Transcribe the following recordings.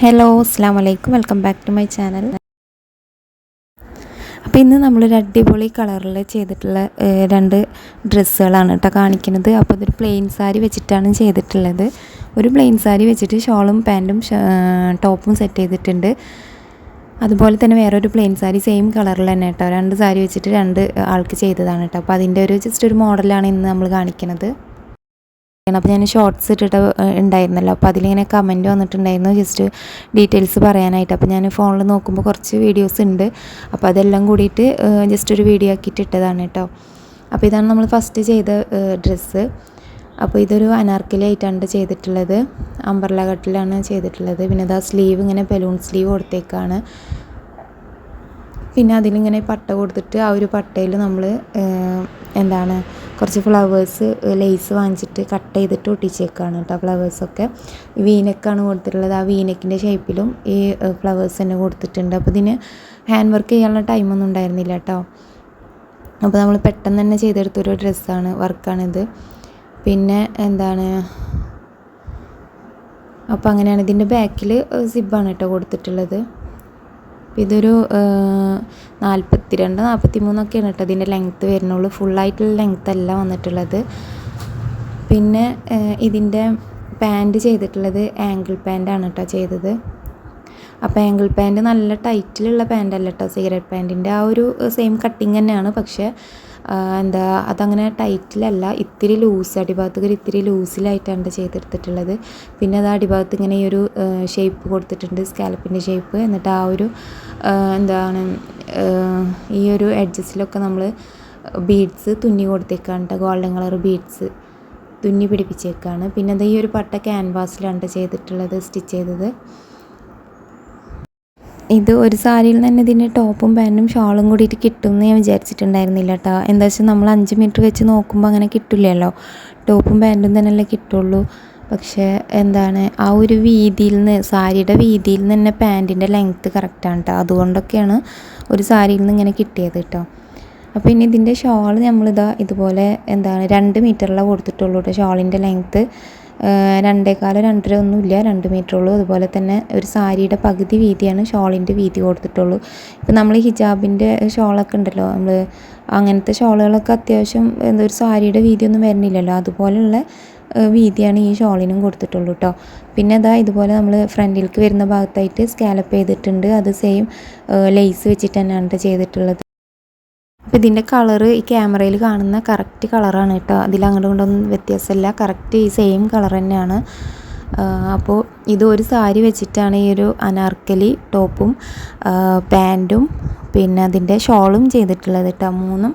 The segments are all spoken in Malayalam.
ഹലോ അസ്സാം വലൈക്കും welcome back to my channel അപ്പോൾ ഇന്ന് നമ്മളൊരു അടിപൊളി കളറിൽ ചെയ്തിട്ടുള്ള രണ്ട് ഡ്രസ്സുകളാണ് കേട്ടോ കാണിക്കുന്നത്. അപ്പോൾ ഇതൊരു പ്ലെയിൻ സാരി വെച്ചിട്ടാണ് ചെയ്തിട്ടുള്ളത്. ഒരു പ്ലെയിൻ സാരി വെച്ചിട്ട് ഷോളും പാന്റും ടോപ്പും സെറ്റ് ചെയ്തിട്ടുണ്ട്. അതുപോലെ തന്നെ വേറൊരു പ്ലെയിൻ സാരി സെയിം കളറിൽ തന്നെ കേട്ടോ രണ്ട് സാരി വെച്ചിട്ട് രണ്ട് ആൾക്ക് ചെയ്തതാണ് കേട്ടോ അപ്പോൾ അതിന്റെ ഒരു ജസ്റ്റ് ഒരു മോഡലാണ് ഇന്ന് നമ്മൾ കാണിക്കുന്നത്. അപ്പോൾ ഞാൻ ഷോർട്സ് ഇട്ടിട്ട് ഉണ്ടായിരുന്നല്ലോ. അപ്പോൾ അതിലിങ്ങനെ കമന്റ് വന്നിട്ടുണ്ടായിരുന്നു. ജസ്റ്റ് ഡീറ്റെയിൽസ് പറയാനായിട്ട്. അപ്പോൾ ഞാൻ ഫോണിൽ നോക്കുമ്പോൾ കുറച്ച് വീഡിയോസ് ഉണ്ട്. അപ്പോൾ അതെല്ലാം കൂടിയിട്ട് ജസ്റ്റ് ഒരു വീഡിയോ ആക്കിയിട്ട് ഇട്ടതാണ് കേട്ടോ. അപ്പോൾ ഇതാണ് നമ്മൾ ഫസ്റ്റ് ചെയ്ത ഡ്രസ്സ് അപ്പോൾ ഇതൊരു അനാർക്കലി ആയിട്ടാണ് ചെയ്തിട്ടുള്ളത്. അമ്പർല കട്ടിലാണ് ചെയ്തിട്ടുള്ളത്. പിന്നെ ഇതാ സ്ലീവ് ഇങ്ങനെ ബലൂൺ സ്ലീവ് കൊടുത്തേക്കാണ്. പിന്നെ അതിലിങ്ങനെ പട്ട കൊടുത്തിട്ട് ആ ഒരു പട്ടയിൽ നമ്മൾ എന്താണ് കുറച്ച് ഫ്ലവേഴ്സ് ലേസ് വാങ്ങിച്ചിട്ട് കട്ട് ചെയ്തിട്ട് ഒട്ടിച്ചേക്കാണ് കേട്ടോ ഫ്ലവേഴ്സൊക്കെ. വീനക്കാണ് കൊടുത്തിട്ടുള്ളത്. ആ വീനക്കിന്റെ ഷേപ്പിലും ഈ ഫ്ലവേഴ്സ് തന്നെ കൊടുത്തിട്ടുണ്ട്. അപ്പോൾ ഇതിന് ഹാൻഡ് വർക്ക് ചെയ്യാനുള്ള ടൈമൊന്നും ഉണ്ടായിരുന്നില്ല കേട്ടോ. അപ്പോൾ നമ്മൾ പെട്ടെന്ന് തന്നെ ചെയ്തെടുത്തൊരു ഡ്രസ്സാണ് വർക്കാണിത്. പിന്നെ എന്താണ് അപ്പോൾ അങ്ങനെയാണ് ഇതിന്റെ ബാക്കിൽ സിബാണ് കേട്ടോ കൊടുത്തിട്ടുള്ളത്. ഇതൊരു നാൽപ്പത്തി രണ്ട് നാൽപ്പത്തി മൂന്നൊക്കെയാണ് കേട്ടോ ഇതിന്റെ ലെങ്ത്ത് വരുന്നുള്ളൂ. ഫുള്ളായിട്ടുള്ള ലെങ്ത്ത് അല്ല വന്നിട്ടുള്ളത്. പിന്നെ ഇതിന്റെ പാന്റ് ചെയ്തിട്ടുള്ളത് ആങ്കിൾ പാന്റാണ് കേട്ടോ ചെയ്തത്. അപ്പോൾ ആംഗിൾ പാന്റ് നല്ല ടൈറ്റിലുള്ള പാന്റ് അല്ല കേട്ടോ സിഗരറ്റ് പാന്റിന്റെ ആ ഒരു സെയിം കട്ടിങ് തന്നെയാണ്. പക്ഷേ എന്താ അതങ്ങനെ ടൈറ്റിലല്ല ഇത്തിരി ലൂസ് അടിഭാഗത്തേക്ക് ഒരു ഇത്തിരി ലൂസിലായിട്ടാണ് ചെയ്തെടുത്തിട്ടുള്ളത്. പിന്നെ അത് അടിഭാഗത്ത് ഇങ്ങനെ ഈ ഒരു ഷേപ്പ് കൊടുത്തിട്ടുണ്ട് സ്കാലപ്പിന്റെ ഷേപ്പ്. എന്നിട്ട് ആ ഒരു എന്താണ് ഈ ഒരു എഡ്ജസിലൊക്കെ നമ്മൾ ബീഡ്സ് തുന്നി കൊടുത്തേക്കാണ് ഗോൾഡൻ കളർ ബീഡ്സ് തുന്നി പിടിപ്പിച്ചേക്കാണ്. പിന്നെ അത് ഈ ഒരു പട്ട ക്യാൻവാസിലാണ് ചെയ്തിട്ടുള്ളത് സ്റ്റിച്ച് ചെയ്തത്. ഇത് ഒരു സാരിയിൽ തന്നെ ഇതിന്റെ ടോപ്പും പാന്റും ഷാളും കൂടിയിട്ട് കിട്ടും എന്ന് ഞാൻ വിചാരിച്ചിട്ടുണ്ടായിരുന്നില്ല കേട്ടോ എന്താ വെച്ചാൽ നമ്മൾ അഞ്ച് മീറ്റർ വെച്ച് നോക്കുമ്പോൾ അങ്ങനെ കിട്ടില്ലല്ലോ. ടോപ്പും പാന്റും തന്നെയല്ലേ കിട്ടുള്ളൂ. പക്ഷേ എന്താണ് ആ ഒരു വീതിയിൽ നിന്ന് സാരിയുടെ വീതിയിൽ നിന്ന് തന്നെ പാന്റിന്റെ ലെങ്ത്ത് കറക്റ്റാണ് കേട്ടോ അതുകൊണ്ടൊക്കെയാണ് ഒരു സാരിയിൽ നിന്ന് ഇങ്ങനെ കിട്ടിയത് കേട്ടോ അപ്പോൾ ഇനി ഇതിന്റെ ഷോൾ നമ്മളിതാ ഇതുപോലെ എന്താണ് രണ്ട് മീറ്ററിലാണ് കൊടുത്തിട്ടുള്ളൂ കേട്ടോ ഷോളിന്റെ ലെങ്ത്ത് രണ്ടേകാലം രണ്ടര ഒന്നുമില്ല രണ്ട് മീറ്റർ ഉള്ളൂ. അതുപോലെ തന്നെ ഒരു സാരിയുടെ പകുതി വീതിയാണ് ഷോളിന്റെ വീതി കൊടുത്തിട്ടുള്ളൂ. ഇപ്പം നമ്മൾ ഹിജാബിന്റെ ഷോളൊക്കെ ഉണ്ടല്ലോ നമ്മൾ അങ്ങനത്തെ ഷോളുകളൊക്കെ അത്യാവശ്യം എന്താ ഒരു സാരിയുടെ വീതിയൊന്നും വരുന്നില്ലല്ലോ. അതുപോലെയുള്ള വീതിയാണ് ഈ ഷോളിനും കൊടുത്തിട്ടുള്ളൂ കേട്ടോ പിന്നെ അതാ ഇതുപോലെ നമ്മൾ ഫ്രണ്ടിലേക്ക് വരുന്ന ഭാഗത്തായിട്ട് സ്കാലപ്പ് ചെയ്തിട്ടുണ്ട്. അത് സെയിം ലേസ് വെച്ചിട്ട് തന്നെയാണ് ചെയ്തിട്ടുള്ളത്. അപ്പോൾ ഇതിന്റെ കളറ് ഈ ക്യാമറയിൽ കാണുന്ന കറക്റ്റ് കളറാണ് കേട്ടോ. അതിൽ അങ്ങോട്ടും ഇങ്ങോട്ടൊന്നും വ്യത്യാസമില്ല. കറക്റ്റ് ഈ സെയിം കളർ തന്നെയാണ്. അപ്പോൾ ഇത് ഒരു സാരി വെച്ചിട്ടാണ് ഈ ഒരു അനാർക്കലി ടോപ്പും പാന്റും പിന്നെ അതിന്റെ ഷോളും ചെയ്തിട്ടുള്ളത് കേട്ടോ. മൂന്നും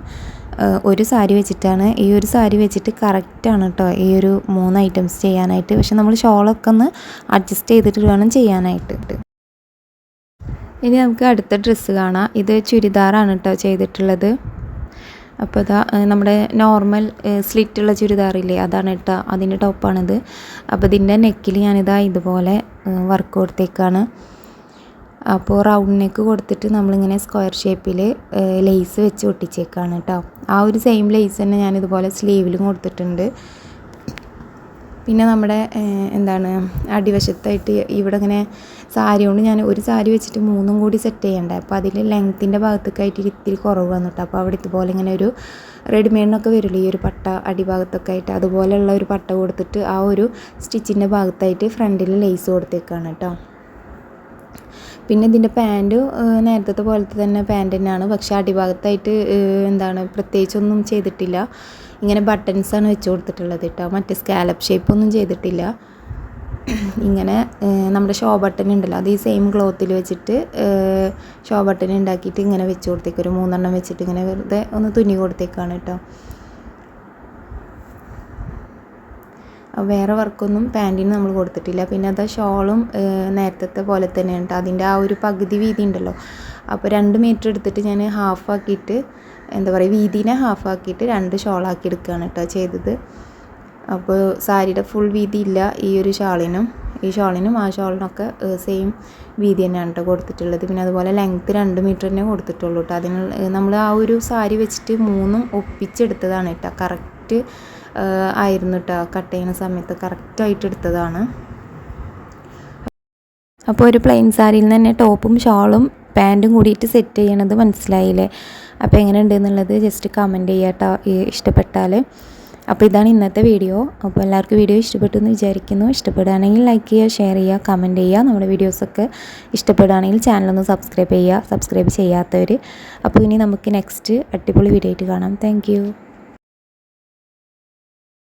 ഒരു സാരി വെച്ചിട്ടാണ്. ഈ ഒരു സാരി വെച്ചിട്ട് കറക്റ്റാണ് കേട്ടോ ഈ ഒരു മൂന്ന് ഐറ്റംസ് ചെയ്യാനായിട്ട്. പക്ഷെ നമ്മൾ ഷോളൊക്കെ ഒന്ന് അഡ്ജസ്റ്റ് ചെയ്തിട്ട് വേണം ചെയ്യാനായിട്ട്. ഇനി നമുക്ക് അടുത്ത ഡ്രസ്സ് കാണാം. ഇത് ചുരിദാറാണ് കേട്ടോ ചെയ്തിട്ടുള്ളത്. അപ്പോൾ ഇതാ നമ്മുടെ നോർമൽ സ്ലിറ്റുള്ള ചുരിദാറില്ലേ അതാണ് കേട്ടോ അതിന്റെ ടോപ്പാണിത്. അപ്പോൾ ഇതിന്റെ നെക്കിൽ ഞാനിതാ ഇതുപോലെ വർക്ക് കൊടുത്തേക്കാണ്. അപ്പോൾ റൗണ്ട് നെക്ക് കൊടുത്തിട്ട് നമ്മളിങ്ങനെ സ്ക്വയർ ഷേപ്പിൽ ലേസ് വെച്ച് ഒട്ടിച്ചേക്കാണ് കേട്ടോ ആ ഒരു സെയിം ലേസ് തന്നെ ഞാനിതുപോലെ സ്ലീവിലും കൊടുത്തിട്ടുണ്ട്. പിന്നെ നമ്മുടെ എന്താണ് അടിവശത്തായിട്ട് ഇവിടെ ഇങ്ങനെ സാരി കൊണ്ട് ഞാൻ ഒരു സാരി വെച്ചിട്ട് മൂന്നും കൂടി സെറ്റ് ചെയ്യണ്ടേ. അപ്പോൾ അതിൽ ലെങ്ത്തിന്റെ ഭാഗത്തേക്കായിട്ട് ഇത്തിരി കുറവ് വന്നിട്ട് അപ്പോൾ അവിടെ ഇതുപോലെ ഇങ്ങനെ ഒരു റെഡിമെയ്ഡിനൊക്കെ വരില്ല ഈ ഒരു പട്ട അടിഭാഗത്തൊക്കെ ആയിട്ട് അതുപോലെയുള്ള ഒരു പട്ട കൊടുത്തിട്ട് ആ ഒരു സ്റ്റിച്ചിന്റെ ഭാഗത്തായിട്ട് ഫ്രണ്ടിൽ ലേസ് കൊടുത്തേക്കാണ് കേട്ടോ പിന്നെ ഇതിന്റെ പാന്റ് നേരത്തെ പോലത്തെ തന്നെ പാന്റ് തന്നെയാണ്. പക്ഷേ അടിഭാഗത്തായിട്ട് എന്താണ് പ്രത്യേകിച്ചൊന്നും ചെയ്തിട്ടില്ല. ഇങ്ങനെ ബട്ടൺസാണ് വെച്ച് കൊടുത്തിട്ടുള്ളത് കേട്ടോ മറ്റേ സ്കാലപ്പ് ഷേപ്പൊന്നും ചെയ്തിട്ടില്ല. ഇങ്ങനെ നമ്മുടെ ഷോ ബട്ടൺ ഉണ്ടല്ലോ അത് ഈ സെയിം ക്ലോത്തിൽ വെച്ചിട്ട് ഷോ ബട്ടൺ ഉണ്ടാക്കിയിട്ട് ഇങ്ങനെ വെച്ച് കൊടുത്തേക്ക്. ഒരു മൂന്നെണ്ണം വെച്ചിട്ട് ഇങ്ങനെ വെറുതെ ഒന്ന് തുന്നി കൊടുത്തേക്കാണ് കേട്ടോ വേറെ വർക്കൊന്നും പാന്റിന് നമ്മൾ കൊടുത്തിട്ടില്ല. പിന്നെ അത് ഷോളും നേരത്തെ പോലെ തന്നെ കേട്ടോ അതിന്റെ ആ ഒരു പകുതി വീതി ഉണ്ടല്ലോ. അപ്പോൾ രണ്ട് മീറ്റർ എടുത്തിട്ട് ഞാൻ ഹാഫ് ആക്കിയിട്ട് എന്താ പറയുക വീതിനെ ഹാഫ് ആക്കിയിട്ട് രണ്ട് ഷോളാക്കി എടുക്കുകയാണ് കേട്ടോ ചെയ്തത്. അപ്പോൾ സാരിയുടെ ഫുൾ വീതി ഇല്ല ഈ ഒരു ഷാളിനും. ഈ ഷോളിനും ആ ഷോളിനൊക്കെ സെയിം വീതി തന്നെയാണ് കേട്ടോ കൊടുത്തിട്ടുള്ളത്. പിന്നെ അതുപോലെ ലെങ്ത്ത് രണ്ട് മീറ്റർ തന്നെ കൊടുത്തിട്ടുള്ളൂ കേട്ടോ. അതിന് നമ്മൾ ആ ഒരു സാരി വെച്ചിട്ട് മൂന്നും ഒപ്പിച്ചെടുത്തതാണ് കേട്ടോ. കറക്റ്റ് ആയിരുന്നു കേട്ടോ കട്ട് ചെയ്യുന്ന സമയത്ത് കറക്റ്റായിട്ട് എടുത്തതാണ്. അപ്പോൾ ഒരു പ്ലെയിൻ സാരിയിൽ നിന്ന് തന്നെ ടോപ്പും ഷോളും പാന്റും കൂടിയിട്ട് സെറ്റ് ചെയ്യണത് മനസ്സിലായില്ലേ? അപ്പോൾ എങ്ങനെ ഉണ്ട് എന്നുള്ളത് ജസ്റ്റ് കമന്റ് ചെയ്യാട്ടോ ഇഷ്ടപ്പെട്ടാൽ അപ്പോൾ ഇതാണ് ഇന്നത്തെ വീഡിയോ അപ്പോൾ എല്ലാവർക്കും വീഡിയോ ഇഷ്ടപ്പെട്ടു എന്ന് വിചാരിക്കുന്നു. ഇഷ്ടപ്പെടുകയാണെങ്കിൽ ലൈക്ക് ചെയ്യുക ഷെയർ ചെയ്യുക കമന്റ് ചെയ്യുക. നമ്മുടെ വീഡിയോസൊക്കെ ഇഷ്ടപ്പെടുകയാണെങ്കിൽ ചാനലൊന്ന് സബ്സ്ക്രൈബ് ചെയ്യുക. സബ്സ്ക്രൈബ് ചെയ്യാത്തവർ അപ്പോൾ ഇനി നമുക്ക് നെക്സ്റ്റ് അടിപൊളി വീഡിയോ ആയിട്ട് കാണാം. താങ്ക്